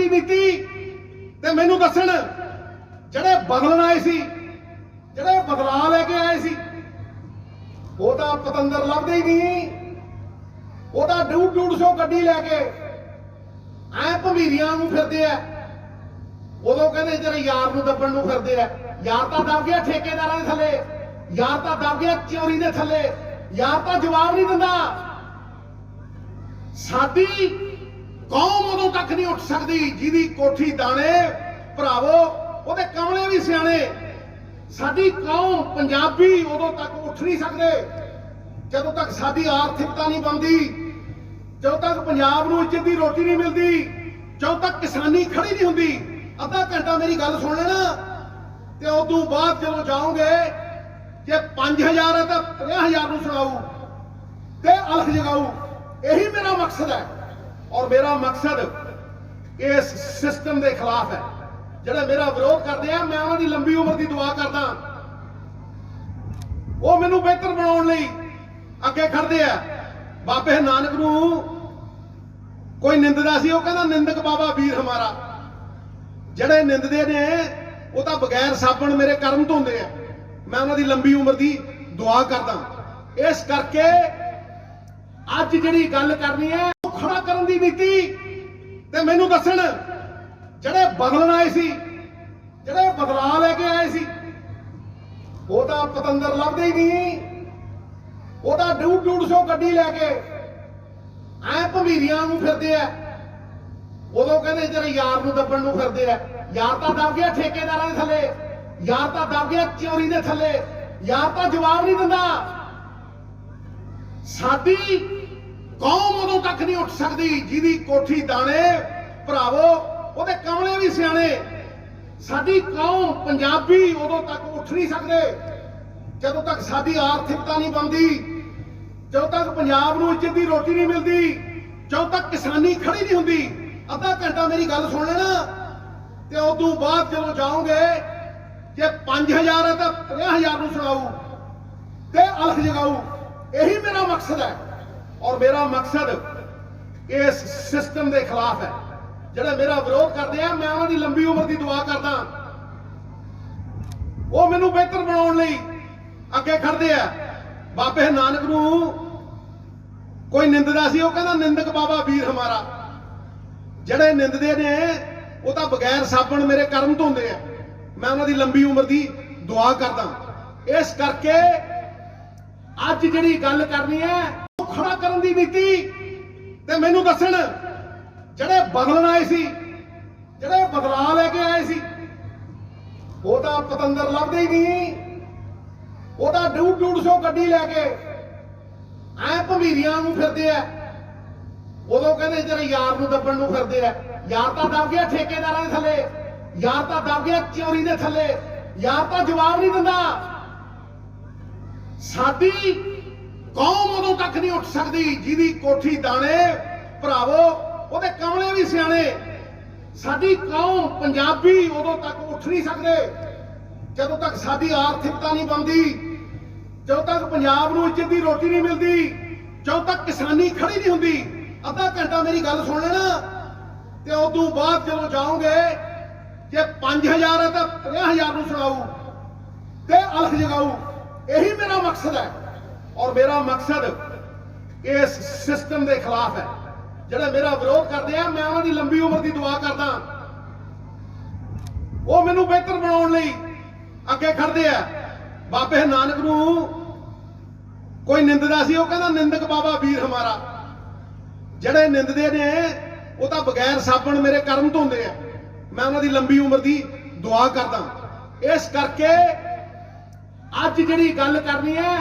ਦੀ ਨੀਤੀ ਤੇ ਮੈਨੂੰ ਦੱਸਣ, ਜਿਹੜੇ ਬਦਲਣ ਆਏ ਸੀ, ਜਿਹੜੇ ਬਦਲਾਅ ਲੈ ਕੇ ਆਏ ਸੀ, ਉਹ ਤਾਂ ਪਤੰਦਰ ਲੱਭਦੇ ਹੀ ਨਹੀਂ। ਉਹ ਤਾਂ ਡੂ ਡੂਡ ਸੋ ਗੱਡੀ ਲੈ ਕੇ ਐ ਭਮੀਰੀਆਂ ਨੂੰ ਫਿਰਦੇ ਆ। ਉਦੋਂ ਕਹਿੰਦੇ ਤੇਰੇ ਯਾਰ ਨੂੰ ਦੱਬਣ ਨੂੰ ਫਿਰਦੇ ਆ। ਯਾਰ ਤਾਂ ਦੱਬ ਗਿਆ ਠੇਕੇਦਾਰਾਂ ਦੇ ਥੱਲੇ। ਯਾਰ ਤਾਂ ਦੱਬ ਗਿਆ ਚੋਰੀ ਦੇ ਥੱਲੇ। ਯਾਰ ਤਾਂ ਜਵਾਬ ਨਹੀਂ ਦਿੰਦਾ। ਸਾਡੀ ਕੌਮ ਉਦੋਂ ਤੱਕ ਨਹੀਂ ਉੱਠ ਸਕਦੀ ਜਿਹਦੀ ਕੋਠੀ ਦਾਣੇ, ਭਰਾਵੋ, ਉਹਦੇ ਕਮਲੇ ਵੀ ਸਿਆਣੇ। ਸਾਡੀ ਕੌਮ ਪੰਜਾਬੀ ਉਦੋਂ ਤੱਕ ਉੱਠ ਨਹੀਂ ਸਕਦੇ। ਜਦੋਂ ਤੱਕ ਸਾਡੀ ਆਰਥਿਕਤਾ ਨਹੀਂ ਬਣਦੀ, ਜਦੋਂ ਤੱਕ ਪੰਜਾਬ ਨੂੰ ਇੱਜ਼ਤ ਦੀ ਰੋਟੀ ਨਹੀਂ ਮਿਲਦੀ, ਜਦੋਂ ਤੱਕ ਕਿਸਾਨੀ ਖੜੀ ਨਹੀਂ ਹੁੰਦੀ। ਅੱਧਾ ਘੰਟਾ ਮੇਰੀ ਗੱਲ ਸੁਣ ਲੈਣਾ, ਤੇ ਉਦੋਂ ਬਾਅਦ ਜਦੋਂ ਜਾਓਗੇ, ਜੇ 5000 ਹੈ ਤਾਂ 50000 ਨੂੰ ਸੁਣਾਊ ਤੇ ਅਲਖ ਜਗਾਊ ਇਹੀ ਮੇਰਾ ਮਕਸਦ ਹੈ। ਔਰ ਮੇਰਾ ਮਕਸਦ ਇਸ ਸਿਸਟਮ ਦੇ ਖਿਲਾਫ ਹੈ। ਜਿਹੜਾ ਮੇਰਾ ਵਿਰੋਧ ਕਰਦੇ ਆ, ਮੈਂ ਉਹਨਾਂ ਦੀ ਲੰਬੀ ਉਮਰ ਦੀ ਦੁਆ ਕਰਦਾ ਉਹ ਮੈਨੂੰ ਬਿਹਤਰ ਬਣਾਉਣ ਲਈ ਅੱਗੇ ਖੜਦੇ ਆ। ਬਾਬੇ ਨਾਨਕ ਨੂੰ ਕੋਈ ਨਿੰਦਦਾ ਸੀ, ਉਹ ਕਹਿੰਦਾ, ਨਿੰਦਕ ਬਾਬਾ ਵੀਰ ਹਮਾਰਾ। ਜਿਹੜੇ ਨਿੰਦਦੇ ਨੇ, ਉਹ ਤਾਂ ਬਗੈਰ ਸਾਬਣ ਮੇਰੇ ਕਰਮ ਧੋਂਦੇ ਆ। ਮੈਂ ਉਹਨਾਂ ਦੀ ਲੰਬੀ ਉਮਰ ਦੀ ਦੁਆ ਕਰਦਾ ਇਸ ਕਰਕੇ ਅੱਜ ਜਿਹੜੀ ਗੱਲ ਕਰਨੀ ਹੈ ਖੜਾ ਕਰਨ ਦੀ ਨੀਤੀ ਤੇ ਮੈਨੂੰ ਦੱਸਣ, ਜਿਹੜੇ ਬਦਲਣ ਆਏ ਸੀ, ਜਿਹੜੇ ਬਦਲਾਅ ਲੈ ਕੇ ਆਏ ਸੀ ਉਹ ਪਤੰਦਰ ਲੱਭਦੇ ਹੀ ਨਹੀਂ। ਉਹ ਡੂ ਡੂਡ ਸੋ ਗੱਡੀ ਲੈ ਕੇ ਐ ਭਮੀਰੀਆਂ ਨੂੰ ਫਿਰਦੇ ਆ। ਉਦੋਂ ਕਹਿੰਦੇ ਤੇਰੇ ਯਾਰ ਨੂੰ ਦੱਬਣ ਨੂੰ ਫਿਰਦੇ ਆ। ਯਾਰ ਤਾਂ ਦੱਬ ਗਿਆ ਠੇਕੇਦਾਰਾਂ ਦੇ ਥੱਲੇ, ਯਾਰ ਤਾਂ ਦੱਬ ਗਿਆ ਚੋਰੀ ਦੇ ਥੱਲੇ, ਯਾਰ ਤਾਂ ਜਵਾਬ ਨਹੀਂ ਦਿੰਦਾ। ਸਾਡੀ ਕੌਮ ਉਦੋਂ ਤੱਕ ਨਹੀਂ ਉੱਠ ਸਕਦੀ ਜਿਹਦੀ ਕੋਠੀ ਦਾਣੇ, ਭਰਾਵੋ, ਉਹਦੇ ਕਮਲੇ ਵੀ ਸਿਆਣੇ। ਸਾਡੀ ਕੌਮ ਪੰਜਾਬੀ ਉਦੋਂ ਤੱਕ ਉੱਠ ਨਹੀਂ ਸਕਦੇ। ਜਦੋਂ ਤੱਕ ਸਾਡੀ ਆਰਥਿਕਤਾ ਨਹੀਂ ਬਣਦੀ, ਜਦੋਂ ਤੱਕ ਪੰਜਾਬ ਨੂੰ ਇੱਜ਼ਤ ਦੀ ਰੋਟੀ ਨਹੀਂ ਮਿਲਦੀ, ਜਦੋਂ ਤੱਕ ਕਿਸਾਨੀ ਖੜੀ ਨਹੀਂ ਹੁੰਦੀ। ਅੱਧਾ ਘੰਟਾ ਮੇਰੀ ਗੱਲ ਸੁਣ ਲੈਣਾ, ਤੇ ਉਦੋਂ ਬਾਅਦ ਜਦੋਂ ਜਾਓਗੇ, ਜੇ 5000 ਹੈ ਤਾਂ 50000 ਨੂੰ ਸੁਣਾਊ ਤੇ ਅਲਖ ਜਗਾਊ ਇਹੀ ਮੇਰਾ ਮਕਸਦ ਹੈ। ਔਰ ਮੇਰਾ ਮਕਸਦ ਇਸ ਸਿਸਟਮ ਦੇ ਖਿਲਾਫ ਹੈ। ਜਿਹੜਾ ਮੇਰਾ ਵਿਰੋਧ ਕਰਦੇ ਆ, ਮੈਂ ਉਹਨਾਂ ਦੀ ਲੰਬੀ ਉਮਰ ਦੀ ਦੁਆ ਕਰਦਾ ਉਹ ਮੈਨੂੰ ਬਿਹਤਰ ਬਣਾਉਣ ਲਈ ਅੱਗੇ ਖੜਦੇ ਆ। ਬਾਬੇ ਨਾਨਕ ਨੂੰ ਕੋਈ ਨਿੰਦਦਾ ਸੀ, ਉਹ ਕਹਿੰਦਾ, ਨਿੰਦਕ ਬਾਬਾ ਵੀਰ ਹਮਾਰਾ। ਜਿਹੜੇ ਨਿੰਦਦੇ ਨੇ, ਉਹ ਤਾਂ ਬਗੈਰ ਸਾਬਣ ਮੇਰੇ ਕਰਮ ਧੋਂਦੇ ਆ। ਮੈਂ ਉਹਨਾਂ ਦੀ ਲੰਬੀ ਉਮਰ ਦੀ ਦੁਆ ਕਰਦਾ ਇਸ ਕਰਕੇ ਅੱਜ ਜਿਹੜੀ ਗੱਲ ਕਰਨੀ ਹੈ ਖੜਾ ਕਰਨ ਦੀ ਨੀਤੀ ਤੇ ਮੈਨੂੰ ਦੱਸਣ ਜਿਹੜੇ ਬਦਲਣ ਆਏ ਸੀ, ਜਿਹੜੇ ਬਦਲਾਅ ਲੈ ਕੇ ਆਏ ਸੀ ਉਹ ਪਤੰਦਰ ਲੱਭਦੇ ਹੀ ਨਹੀਂ। ਉਹ ਤਾਂ ਡੂਡ ਸੋ ਗੱਡੀ ਲੈ ਕੇ ਐ ਭਮੀਰੀਆਂ ਨੂੰ ਫਿਰਦੇ ਆ। ਉਦੋਂ ਕਹਿੰਦੇ ਤੇਰੇ ਯਾਰ ਨੂੰ ਦੱਬਣ ਨੂੰ ਫਿਰਦੇ ਆ। ਯਾਰ ਤਾਂ ਦੱਬ ਗਿਆ ਠੇਕੇਦਾਰਾਂ ਦੇ ਥੱਲੇ। ਯਾਰ ਤਾਂ ਦੱਬ ਗਿਆ ਚੋਰੀ ਦੇ ਥੱਲੇ। ਯਾਰ ਤਾਂ ਜਵਾਬ ਨਹੀਂ ਦਿੰਦਾ। ਸਾਡੀ ਕੌਮ ਉਦੋਂ ਤੱਕ ਨਹੀਂ ਉੱਠ ਸਕਦੀ ਜਿਹਦੀ ਕੋਠੀ ਦਾਣੇ, ਭਰਾਵੋ, ਉਹਦੇ ਕਮਲੇ ਵੀ ਸਿਆਣੇ। ਸਾਡੀ ਕੌਮ ਪੰਜਾਬੀ ਉਦੋਂ ਤੱਕ ਉੱਠ ਨਹੀਂ ਸਕਦੇ। ਜਦੋਂ ਤੱਕ ਸਾਡੀ ਆਰਥਿਕਤਾ ਨਹੀਂ ਬਣਦੀ, ਜਦੋਂ ਤੱਕ ਪੰਜਾਬ ਨੂੰ ਇੱਜ਼ਤ ਦੀ ਰੋਟੀ ਨਹੀਂ ਮਿਲਦੀ, ਜਦੋਂ ਤੱਕ ਕਿਸਾਨੀ ਖੜੀ ਨਹੀਂ ਹੁੰਦੀ। ਅੱਧਾ ਘੰਟਾ ਮੇਰੀ ਗੱਲ ਸੁਣ ਲੈਣਾ, ਤੇ ਉਦੋਂ ਬਾਅਦ ਜਦੋਂ ਜਾਓਗੇ, ਜੇ 5000 ਹੈ ਤਾਂ 50000 ਨੂੰ ਸੁਣਾਊ ਤੇ ਅਲਖ ਜਗਾਊ ਇਹੀ ਮੇਰਾ ਮਕਸਦ ਹੈ। ਔਰ ਮੇਰਾ ਮਕਸਦ ਇਸ ਸਿਸਟਮ ਦੇ ਖਿਲਾਫ ਹੈ। ਜਿਹੜਾ ਮੇਰਾ ਵਿਰੋਧ ਕਰਦੇ ਆ, ਮੈਂ ਉਹਨਾਂ ਦੀ ਲੰਬੀ ਉਮਰ ਦੀ ਦੁਆ ਕਰਦਾ ਉਹ ਮੈਨੂੰ ਬਿਹਤਰ ਬਣਾਉਣ ਲਈ ਅੱਗੇ ਖੜਦੇ ਆ। ਬਾਬੇ ਨਾਨਕ ਨੂੰ ਕੋਈ ਨਿੰਦਦਾ ਸੀ, ਉਹ ਕਹਿੰਦਾ, ਨਿੰਦਕ ਬਾਬਾ ਵੀਰ ਹਮਾਰਾ। ਜਿਹੜੇ ਨਿੰਦਦੇ ਨੇ, ਉਹ ਤਾਂ ਬਗੈਰ ਸਾਬਣ ਮੇਰੇ ਕਰਮ ਧੋਂਦੇ ਆ। ਮੈਂ ਉਹਨਾਂ ਦੀ ਲੰਬੀ ਉਮਰ ਦੀ ਦੁਆ ਕਰਦਾ ਇਸ ਕਰਕੇ ਅੱਜ ਜਿਹੜੀ ਗੱਲ ਕਰਨੀ ਹੈ